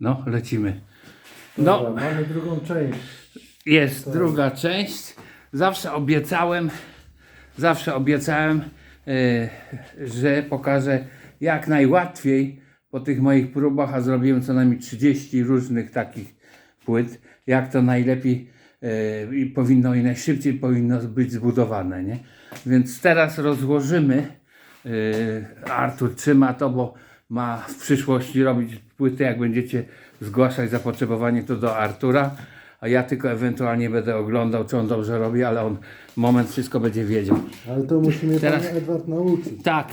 No, lecimy. No, Dobra, mamy drugą część. jest druga część. Zawsze obiecałem, zawsze obiecałem, e, że pokażę jak najłatwiej po tych moich próbach, a zrobiłem co najmniej 30 różnych takich płyt, jak to najlepiej e, i powinno i najszybciej powinno być zbudowane, nie? Więc teraz rozłożymy. e, Artur trzyma to, bo ma w przyszłości robić płyty, jak będziecie zgłaszać zapotrzebowanie, to do Artura, a ja tylko ewentualnie będę oglądał, czy on dobrze robi, ale on moment wszystko będzie wiedział. Ale to musimy Teraz- Teraz... Edward nauczyć. Tak.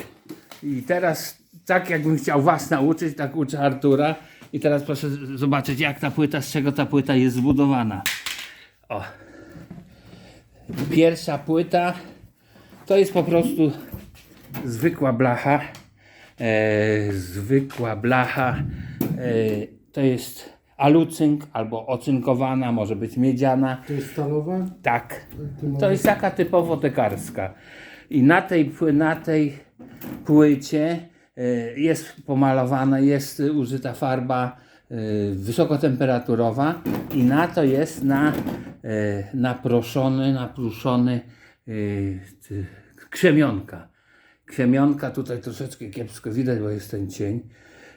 I teraz, tak jakbym chciał Was nauczyć, tak uczę Artura. I teraz proszę zobaczyć, jak ta płyta, z czego ta płyta jest zbudowana. O. Pierwsza płyta to jest po prostu zwykła blacha. E, zwykła blacha. E, to jest alucynk albo ocynkowana, może być miedziana. To jest stalowa? Tak. To jest taka typowo tekarska. I na tej, na tej płycie e, jest pomalowana, jest użyta farba e, wysokotemperaturowa i na to jest na, e, naproszony, napruszony e, krzemionka. Krzemionka, tutaj troszeczkę kiepsko widać, bo jest ten cień.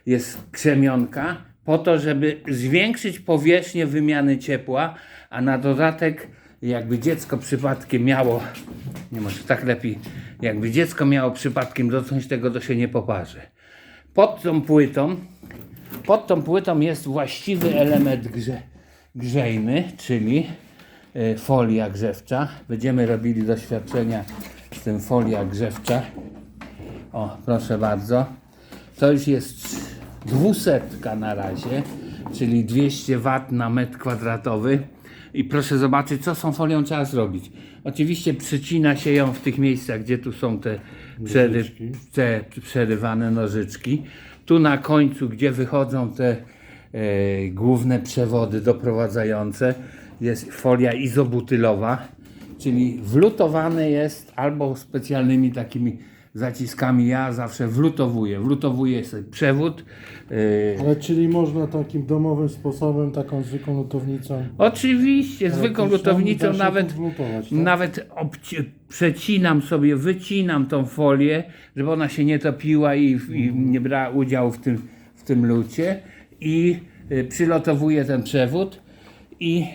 Jest krzemionka po to, żeby zwiększyć powierzchnię wymiany ciepła, a na dodatek jakby dziecko przypadkiem miało, nie może tak lepiej, jakby dziecko miało przypadkiem dotknąć tego, to się nie poparzy. Pod tą płytą, pod tą płytą jest właściwy element grze, grzejny, czyli e, folia grzewcza. Będziemy robili doświadczenia z tym folia grzewcza. O, proszę bardzo. To już jest dwusetka na razie, czyli 200 W na metr kwadratowy. I proszę zobaczyć, co z tą folią trzeba zrobić. Oczywiście przycina się ją w tych miejscach, gdzie tu są te, przery, te przerywane nożyczki. Tu na końcu, gdzie wychodzą te e, główne przewody doprowadzające, jest folia izobutylowa czyli wlutowane jest albo specjalnymi takimi zaciskami. Ja zawsze wlutowuję. Wlutowuję sobie przewód. Yy, Ale czyli można takim domowym sposobem, taką zwykłą lutownicą. oczywiście, zwykłą lutownicą nawet, wlutować, tak? nawet przecinam sobie, wycinam tą folię, żeby ona się nie topiła i, i nie brała udziału w tym, w tym lucie i y, przylotowuję ten przewód i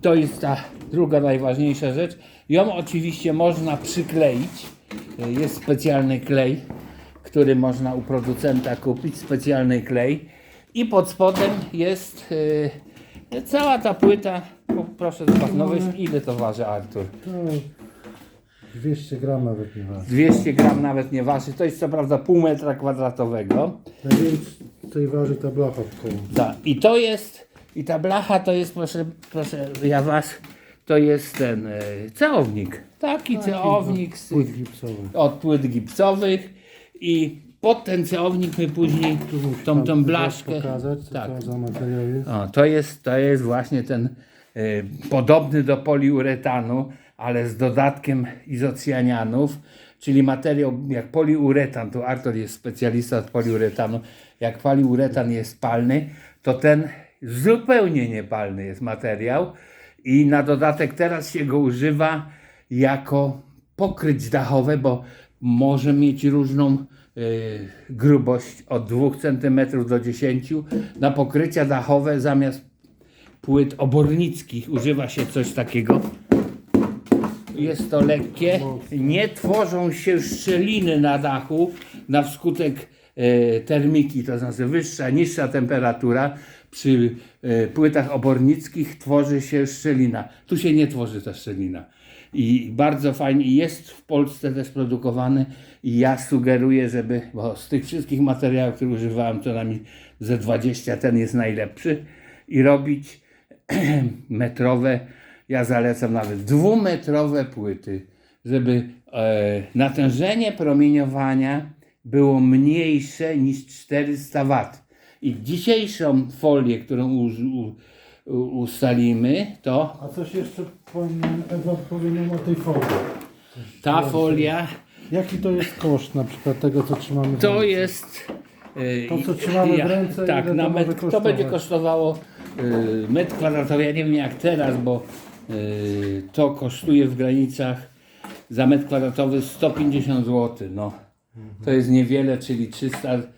to jest ta druga najważniejsza rzecz. Ją oczywiście można przykleić. Jest specjalny klej, który można u producenta kupić, specjalny klej. I pod spodem jest y, cała ta płyta. O, Proszę zobaczyć, no ile to waży Artur? To 200 gram nawet nie waży. 200 gram nawet nie waży. To jest co prawda pół metra kwadratowego. Najwięcej waży ta blacha w koło. Tak. I to jest, i ta blacha to jest, proszę, proszę ja was, to jest ten e, ceownik. Taki ceownik z, Płyt gipsowy. od płyt gipsowych i pod ten ceownik my później tą, tą blaszkę. pokazać, co tak. to za materiał jest. O, to jest, to jest właśnie ten e, podobny do poliuretanu, ale z dodatkiem izocjanianów, czyli materiał jak poliuretan, tu Artur jest specjalista od poliuretanu, jak poliuretan jest palny, to ten zupełnie niepalny jest materiał i na dodatek teraz się go używa jako pokryć dachowe, bo może mieć różną e, grubość od 2 cm do 10 na pokrycia dachowe zamiast płyt obornickich używa się coś takiego. Jest to lekkie. Nie tworzą się szczeliny na dachu na wskutek e, termiki, to znaczy wyższa, niższa temperatura. Przy e, płytach obornickich tworzy się szczelina. Tu się nie tworzy ta szczelina. I bardzo fajnie jest w Polsce też produkowany i ja sugeruję, żeby, bo z tych wszystkich materiałów, które używałem, to najmniej ze 20 ten jest najlepszy i robić metrowe, ja zalecam nawet dwumetrowe płyty, żeby e, natężenie promieniowania było mniejsze niż 400 W. I dzisiejszą folię, którą u, u, ustalimy, to A coś jeszcze powinien, powinien o tej folii. ta folia Jaki to jest koszt na przykład tego, co trzymamy w to ręce? jest y, To, co trzymamy w ręce, tak, na metr, to będzie kosztowało y, metr kwadratowy, ja nie wiem jak teraz, bo y, to kosztuje w granicach za metr kwadratowy 150 zł. No. To jest niewiele, czyli 300, 300 z-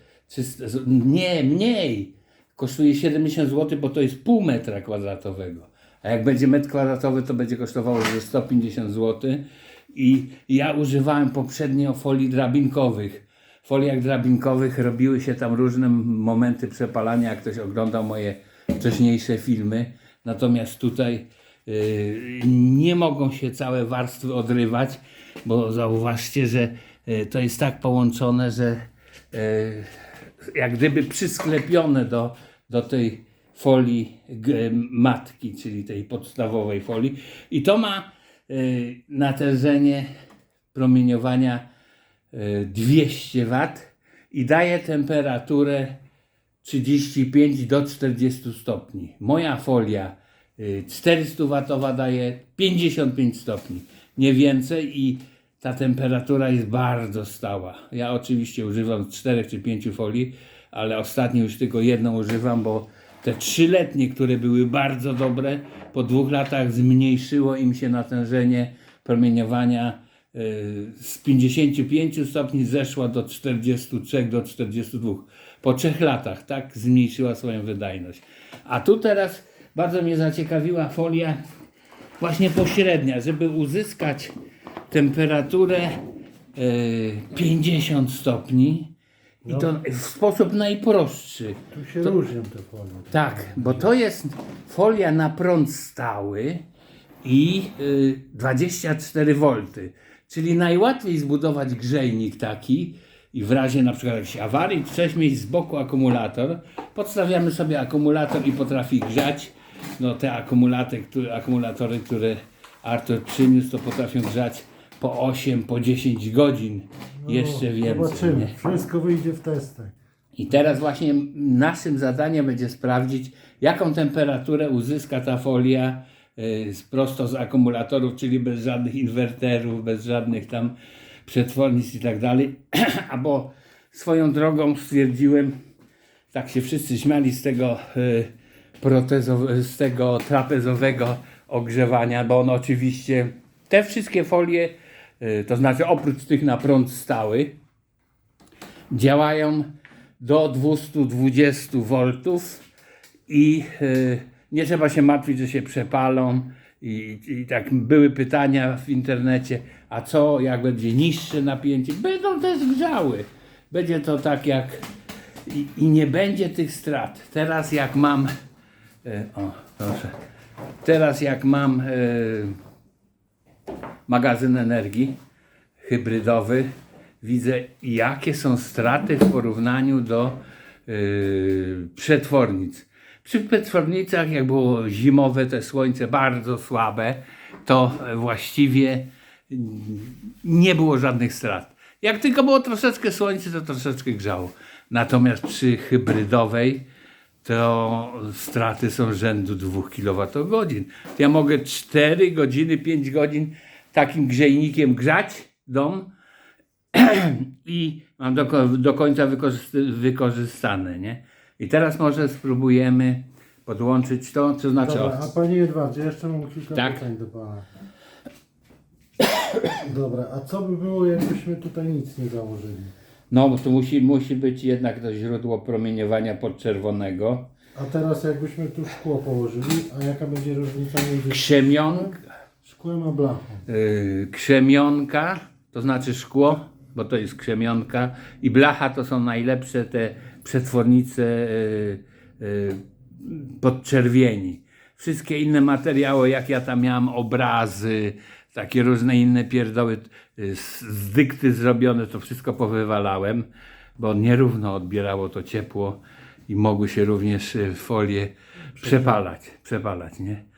nie, mniej. Kosztuje 70 zł, bo to jest pół metra kwadratowego. A jak będzie metr kwadratowy, to będzie kosztowało ze 150 zł. I ja używałem poprzednio folii drabinkowych. W foliach drabinkowych robiły się tam różne momenty przepalania, jak ktoś oglądał moje wcześniejsze filmy. Natomiast tutaj y, nie mogą się całe warstwy odrywać, bo zauważcie, że y, to jest tak połączone, że y, jak gdyby przysklepione do, do tej folii matki, czyli tej podstawowej folii. I to ma y, natężenie promieniowania y, 200 W i daje temperaturę 35 do 40 stopni. Moja folia y, 400 watowa daje 55 stopni, nie więcej i ta temperatura jest bardzo stała. Ja oczywiście używam 4 czy 5 folii, ale ostatnio już tylko jedną używam, bo te trzyletnie, które były bardzo dobre, po dwóch latach zmniejszyło im się natężenie promieniowania y, z 55 stopni zeszła do 43 do 42. Po trzech latach tak zmniejszyła swoją wydajność. A tu teraz bardzo mnie zaciekawiła folia właśnie pośrednia, żeby uzyskać temperaturę y, 50 stopni i to w sposób najprostszy. Tu się różnią te folie. Tak, bo to jest folia na prąd stały i y, 24 V. Czyli najłatwiej zbudować grzejnik taki i w razie na przykład jakiejś awarii chcesz mieć z boku akumulator. Podstawiamy sobie akumulator i potrafi grzać. No te akumulatory, które, akumulatory, które Artur przyniósł, to potrafią grzać po 8, po 10 godzin. Jeszcze więcej. No, Zobaczymy. nie? Wszystko wyjdzie w testach. I teraz właśnie naszym zadaniem będzie sprawdzić, jaką temperaturę uzyska ta folia y, z- prosto z akumulatorów, czyli bez żadnych inwerterów, bez żadnych tam przetwornic i tak dalej. Albo swoją drogą stwierdziłem, tak się wszyscy śmiali z tego y, protezow- z tego trapezowego ogrzewania, bo on oczywiście te wszystkie folie, to znaczy oprócz tych na prąd stały, działają do 220 V i y, nie trzeba się martwić, że się przepalą. I, I tak były pytania w internecie, a co jak będzie niższe napięcie? Będą też grzały. Będzie to tak jak i, i nie będzie tych strat. Teraz jak mam y, o proszę. Teraz jak mam y, magazyn energii hybrydowy, widzę jakie są straty w porównaniu do yy, przetwornic. Przy przetwornicach, jak było zimowe, te słońce bardzo słabe, to właściwie nie było żadnych strat. Jak tylko było troszeczkę słońce, to troszeczkę grzało. Natomiast przy hybrydowej to straty są rzędu 2 kWh. Ja mogę 4 godziny, 5 godzin takim grzejnikiem grzać dom i mam do, do końca wykorzystane, nie? I teraz może spróbujemy podłączyć to, co znaczy Dobra, a panie Edwardzie, jeszcze mam kilka Tak. pytań do pana. Dobra, a co by było, jakbyśmy tutaj nic nie założyli? No, bo tu musi, musi być jednak to źródło promieniowania podczerwonego. A teraz jakbyśmy tu szkło położyli, a jaka będzie różnica między Krzemionka, szkłem a blachą? yy, krzemionka, to znaczy szkło, bo to jest krzemionka i blacha to są najlepsze te przetwornice yy, yy, podczerwieni. Wszystkie inne materiały, jak ja tam miałem, obrazy, takie różne inne pierdoły, z dykty zrobione, to wszystko powywalałem, bo nierówno odbierało to ciepło i mogły się również folie przepalać, przepalać, nie?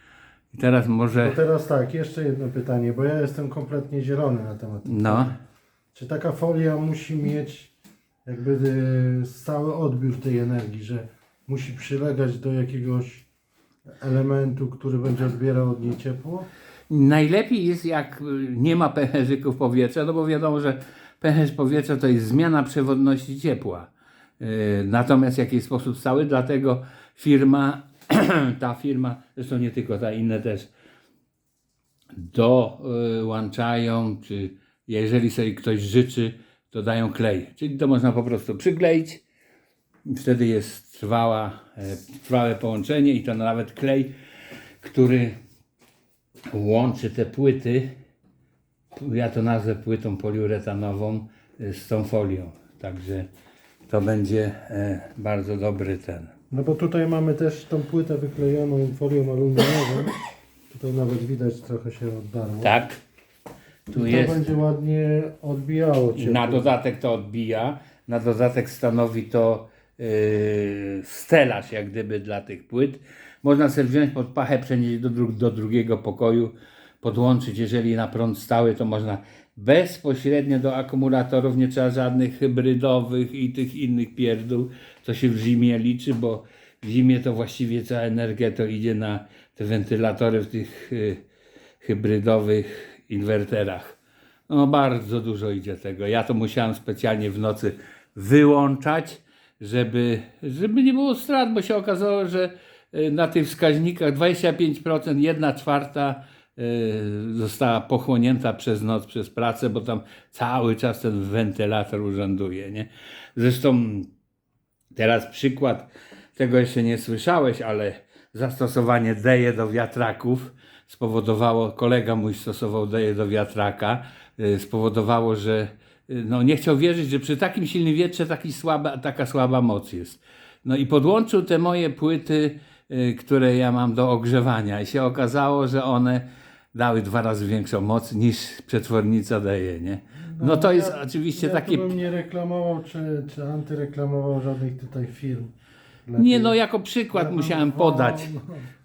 I teraz może, To teraz tak, jeszcze jedno pytanie, bo ja jestem kompletnie zielony na temat. no, Czy taka folia musi mieć jakby y, stały odbiór tej energii, że musi przylegać do jakiegoś elementu, który będzie odbierał od niej ciepło? Najlepiej jest jak y, nie ma pęcherzyków powietrza, no bo wiadomo, że pęcherz powietrza to jest zmiana przewodności ciepła. Yy, Natomiast jaki jest sposób stały, dlatego firma, ta firma, zresztą nie tylko ta, inne też, dołączają, czy jeżeli sobie ktoś życzy, to dają klej. Czyli to można po prostu przykleić, wtedy jest trwała, e, trwałe połączenie i to nawet klej, który łączy te płyty, ja to nazwę płytą poliuretanową e, z tą folią. Także to będzie e, bardzo dobry ten. No bo tutaj mamy też tą płytę wyklejoną folią aluminiową. Tutaj nawet widać trochę się oddarło. Tak, tu I to jest. będzie ładnie odbijało ciepło. Na dodatek to odbija, na dodatek stanowi to yy, stelaż jak gdyby dla tych płyt. Można sobie wziąć pod pachę, przenieść do, dru- do drugiego pokoju, podłączyć, jeżeli na prąd stały, to można bezpośrednio do akumulatorów, nie trzeba żadnych hybrydowych i tych innych pierdół, co się w zimie liczy, bo w zimie to właściwie cała energia to idzie na te wentylatory w tych y, hybrydowych inwerterach. No bardzo dużo idzie tego. Ja to musiałem specjalnie w nocy wyłączać, żeby, żeby nie było strat, bo się okazało, że y, na tych wskaźnikach 25%, 1 czwarta została pochłonięta przez noc, przez pracę, bo tam cały czas ten wentylator urzęduje. Nie? Zresztą Teraz przykład, tego jeszcze nie słyszałeś, ale zastosowanie deje do wiatraków spowodowało, kolega mój stosował deje do wiatraka, y, spowodowało, że y, no, nie chciał wierzyć, że przy takim silnym wietrze taki słaba, taka słaba moc jest. No i podłączył te moje płyty, y, które ja mam do ogrzewania i się okazało, że one dały dwa razy większą moc niż przetwornica daje, nie? No to jest oczywiście ja takie... tu bym nie reklamował, czy, czy antyreklamował żadnych tutaj firm. Nie no, jako przykład Ja musiałem podać,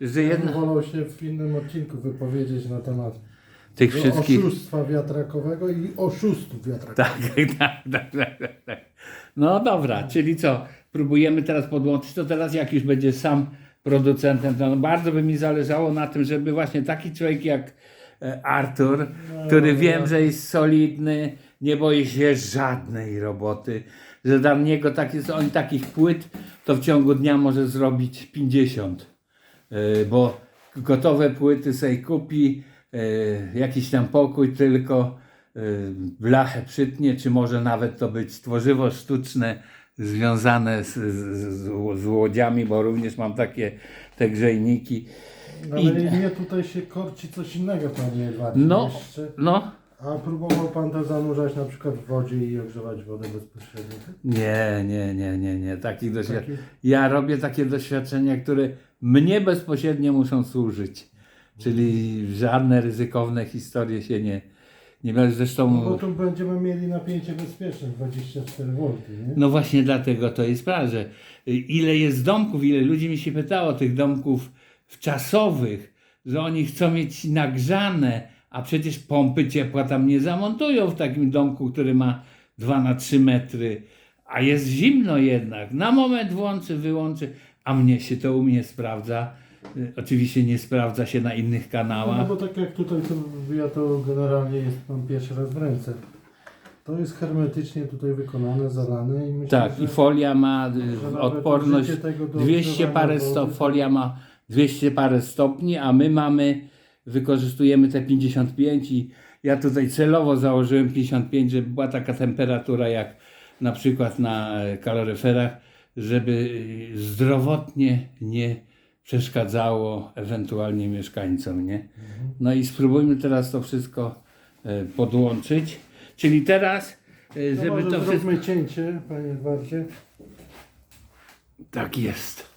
że Ja bym jedna wolał się w innym odcinku wypowiedzieć na temat tych wszystkich... oszustwa wiatrakowego i oszustów wiatrakowych. Tak, tak, tak, tak, tak. No dobra, czyli co, próbujemy teraz podłączyć, to teraz jak już będzie sam producentem, no bardzo by mi zależało na tym, żeby właśnie taki człowiek jak e, Artur, który no, wiem, ja- że jest solidny, nie boi się żadnej roboty, że dla niego takie, on takich płyt to w ciągu dnia może zrobić 50. E, bo gotowe płyty sobie kupi, e, jakiś tam pokój tylko, blachę przytnie, czy może nawet to być tworzywo sztuczne związane z, z, z, łodziami, bo również mam takie te grzejniki. Ale I- mnie tutaj się korci coś innego, panie Edwardzie. No, Jeszcze. no, A próbował pan to zanurzać na przykład w wodzie i ogrzewać wodę bezpośrednio? tak? nie, nie, nie, nie, nie, takich doświadczeń. Ja robię takie doświadczenia, które mnie bezpośrednio muszą służyć, czyli żadne ryzykowne historie się nie, nie biorę. Zresztą... No bo tu będziemy mieli napięcie bezpieczne 24 V, nie? No właśnie dlatego to jest prawda, że y, ile jest domków, ile ludzi mi się pytało tych domków czasowych, że oni chcą mieć nagrzane, a przecież pompy ciepła tam nie zamontują w takim domku, który ma 2 na 3 metry, a jest zimno jednak. Na moment włączy, wyłączy, a mnie się to u mnie sprawdza. Y, Oczywiście nie sprawdza się na innych No, kanałach. bo tak jak tutaj, to ja to generalnie jest mam pierwszy raz w ręce. To jest hermetycznie tutaj wykonane, zalane i myślę, Tak, że, i folia ma y, odporność użycie tego do 200 ogrzewania parę stopni, to- folia ma 200 parę stopni, a my mamy, wykorzystujemy te 55 i ja tutaj celowo założyłem 55, żeby była taka temperatura jak na przykład na e, kaloryferach, żeby y, zdrowotnie nie przeszkadzało ewentualnie mieszkańcom, nie? No i spróbujmy teraz to wszystko e, podłączyć. Czyli teraz, e, No żeby może to wszystko... zróbmy cięcie, panie Edwardzie. Tak jest.